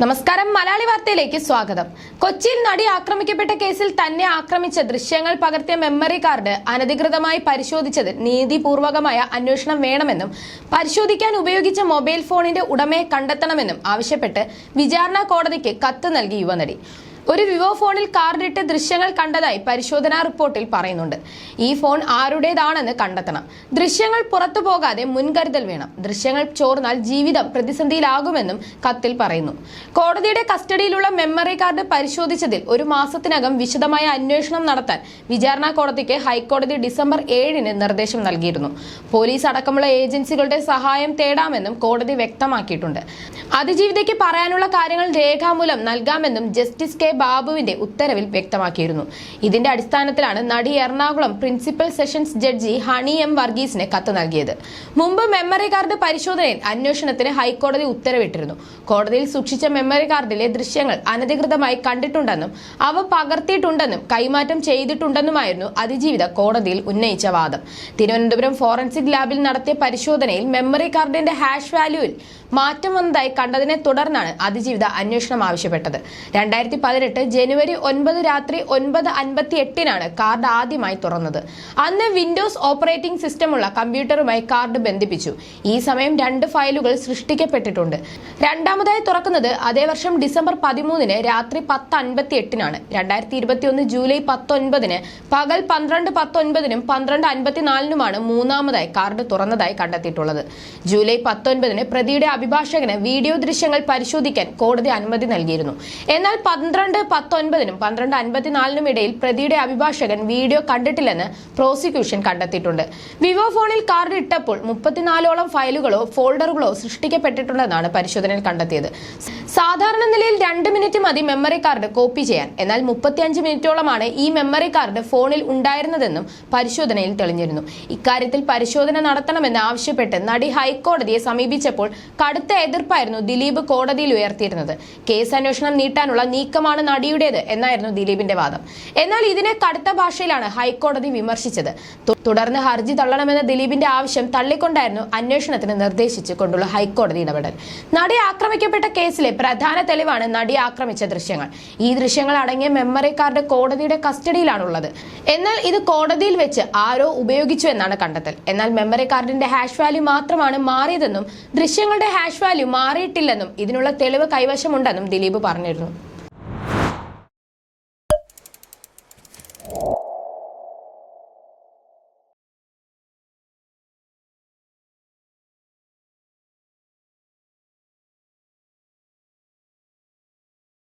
നമസ്കാരം. മലയാളി വാർത്തയിലേക്ക് സ്വാഗതം. കൊച്ചിയിൽ നടി ആക്രമിക്കപ്പെട്ട കേസിൽ തന്നെ ആക്രമിച്ച ദൃശ്യങ്ങൾ പകർത്തിയ മെമ്മറി കാർഡ് അനധികൃതമായി പരിശോധിച്ചതിൽ നീതിപൂർവകമായ അന്വേഷണം വേണമെന്നും പരിശോധിക്കാൻ ഉപയോഗിച്ച മൊബൈൽ ഫോണിന്റെ ഉടമയെ കണ്ടെത്തണമെന്നും ആവശ്യപ്പെട്ട് വിചാരണ കോടതിക്ക് കത്ത് നൽകി യുവനടി. ഒരു വിവോ ഫോണിൽ കാർഡിട്ട് ദൃശ്യങ്ങൾ കണ്ടതായി പരിശോധനാ റിപ്പോർട്ടിൽ പറയുന്നുണ്ട്. ഈ ഫോൺ ആരുടേതാണെന്ന് കണ്ടെത്തണം. ദൃശ്യങ്ങൾ പുറത്തു പോകാതെ മുൻകരുതൽ വേണം. ദൃശ്യങ്ങൾ ചോർന്നാൽ ജീവിതം പ്രതിസന്ധിയിലാകുമെന്നും കത്തിൽ പറയുന്നു. കോടതിയുടെ കസ്റ്റഡിയിലുള്ള മെമ്മറി കാർഡ് പരിശോധിച്ചതിൽ ഒരു മാസത്തിനകം വിശദമായ അന്വേഷണം നടത്താൻ വിചാരണ കോടതിക്ക് ഹൈക്കോടതി ഡിസംബർ ഏഴിന് നിർദ്ദേശം നൽകിയിരുന്നു. പോലീസ് അടക്കമുള്ള ഏജൻസികളുടെ സഹായം തേടാമെന്നും കോടതി വ്യക്തമാക്കിയിട്ടുണ്ട്. അതിജീവിതയ്ക്ക് പറയാനുള്ള കാര്യങ്ങൾ രേഖാമൂലം നൽകാമെന്നും ജസ്റ്റിസ് കെ ബാബുവിന്റെ ഉത്തരവിൽ വ്യക്തമാക്കിയിരുന്നു. ഇതിന്റെ അടിസ്ഥാനത്തിലാണ് നടി Ernakulam principal sessions judge Honey M വർഗീസിന് കത്ത് നൽകിയത്. മുമ്പ് മെമ്മറി കാർഡ് പരിശോധനയിൽ അന്വേഷണത്തിന് ഹൈക്കോടതി ഉത്തരവിട്ടിരുന്നു. കോടതിയിൽ സൂക്ഷിച്ച മെമ്മറി കാർഡിലെ ദൃശ്യങ്ങൾ അനധികൃതമായി കണ്ടിട്ടുണ്ടെന്നും അവ പകർത്തിയിട്ടുണ്ടെന്നും കൈമാറ്റം ചെയ്തിട്ടുണ്ടെന്നുമായിരുന്നു അതിജീവിത കോടതിയിൽ ഉന്നയിച്ച വാദം. തിരുവനന്തപുരം ഫോറൻസിക് ലാബിൽ നടത്തിയ പരിശോധനയിൽ മെമ്മറി കാർഡിന്റെ ഹാഷ് വാല്യൂവിൽ മാറ്റം വന്നതായി കണ്ടതിനെ തുടർന്നാണ് അതിജീവിത അന്വേഷണം ആവശ്യപ്പെട്ടത്. രണ്ടായിരത്തി പതിനെട്ട് ജനുവരി ഒൻപത് രാത്രി ഒൻപത് അൻപത്തി എട്ടിനാണ് കാർഡ് ആദ്യമായി തുറന്നത്. അന്ന് വിൻഡോസ് ഓപ്പറേറ്റിംഗ് സിസ്റ്റം ഉള്ള കമ്പ്യൂട്ടറുമായി കാർഡ് ബന്ധിപ്പിച്ചു. ഈ സമയം രണ്ട് ഫയലുകൾ സൃഷ്ടിക്കപ്പെട്ടിട്ടുണ്ട്. രണ്ടാമതായി തുറക്കുന്നത് അതേ വർഷം ഡിസംബർ പതിമൂന്നിന് രാത്രി പത്ത് അൻപത്തി എട്ടിനാണ് രണ്ടായിരത്തി ഇരുപത്തിയൊന്ന് ജൂലൈ പത്തൊൻപതിന് പകൽ പന്ത്രണ്ട് പത്തൊൻപതിനും പന്ത്രണ്ട് അൻപത്തിനാലിനുമാണ് മൂന്നാമതായി കാർഡ് തുറന്നതായി കണ്ടെത്തിയിട്ടുള്ളത്. ജൂലൈ പത്തൊൻപതിന് പ്രതിയുടെ അഭിഭാഷകന് വീഡിയോ ദൃശ്യങ്ങൾ പരിശോധിക്കാൻ കോടതി അനുമതി നൽകിയിരുന്നു. എന്നാൽ പന്ത്രണ്ട് പത്തൊൻപതിനും പന്ത്രണ്ട് അൻപത്തിനാലിനും ഇടയിൽ പ്രതിയുടെ അഭിഭാഷകൻ വീഡിയോ കണ്ടിട്ടില്ലെന്ന് പ്രോസിക്യൂഷൻ കണ്ടെത്തിയിട്ടുണ്ട്. വിവോ ഫോണിൽ കാർഡ് ഇട്ടപ്പോൾ മുപ്പത്തിനാലോളം ഫയലുകളോ ഫോൾഡറുകളോ സൃഷ്ടിക്കപ്പെട്ടിട്ടുണ്ടെന്നാണ് പരിശോധനയിൽ കണ്ടെത്തിയത്. സാധാരണ നിലയിൽ രണ്ട് മിനിറ്റ് മതി മെമ്മറി കാർഡ് കോപ്പി ചെയ്യാൻ. എന്നാൽ മുപ്പത്തിയഞ്ച് മിനിറ്റോളമാണ് ഈ മെമ്മറി കാർഡ് ഫോണിൽ ഉണ്ടായിരുന്നതെന്നും പരിശോധനയിൽ തെളിഞ്ഞിരുന്നു. ഇക്കാര്യത്തിൽ പരിശോധന നടത്തണമെന്ന് ആവശ്യപ്പെട്ട് നടി ഹൈക്കോടതിയെ സമീപിച്ചപ്പോൾ കടുത്ത എതിർപ്പായിരുന്നു ദിലീപ് കോടതിയിൽ ഉയർത്തിയിരുന്നത്. കേസ് അന്വേഷണം നീട്ടാനുള്ള നീക്കമാണ് നടിയുടേത് എന്നായിരുന്നു ദിലീപിന്റെ വാദം. എന്നാൽ ഇതിനെ കടുത്ത ഭാഷയിലാണ് ഹൈക്കോടതി വിമർശിച്ചത്. തുടർന്ന് ഹർജി തള്ളണമെന്ന ദിലീപിന്റെ ആവശ്യം തള്ളിക്കൊണ്ടായിരുന്നു അന്വേഷണത്തിന് നിർദ്ദേശിച്ചു കൊണ്ടുള്ള ഹൈക്കോടതി ഇടപെടൽ. നടി ആക്രമിക്കപ്പെട്ട കേസിലെ പ്രധാന തെളിവാണ് നടി ആക്രമിച്ച ദൃശ്യങ്ങൾ. ഈ ദൃശ്യങ്ങൾ അടങ്ങിയ മെമ്മറി കാർഡ് കോടതിയുടെ കസ്റ്റഡിയിലാണുള്ളത്. എന്നാൽ ഇത് കോടതിയിൽ വെച്ച് ആരോ ഉപയോഗിച്ചു എന്നാണ് കണ്ടെത്തൽ. എന്നാൽ മെമ്മറി കാർഡിന്റെ ഹാഷ് വാല്യൂ മാത്രമാണ് മാറിയതെന്നും ദൃശ്യങ്ങളുടെ ഹാഷ് വാല്യൂ മാറിയിട്ടില്ലെന്നും ഇതിനുള്ള തെളിവ് കൈവശമുണ്ടെന്നും ദിലീപ് പറഞ്ഞിരുന്നു.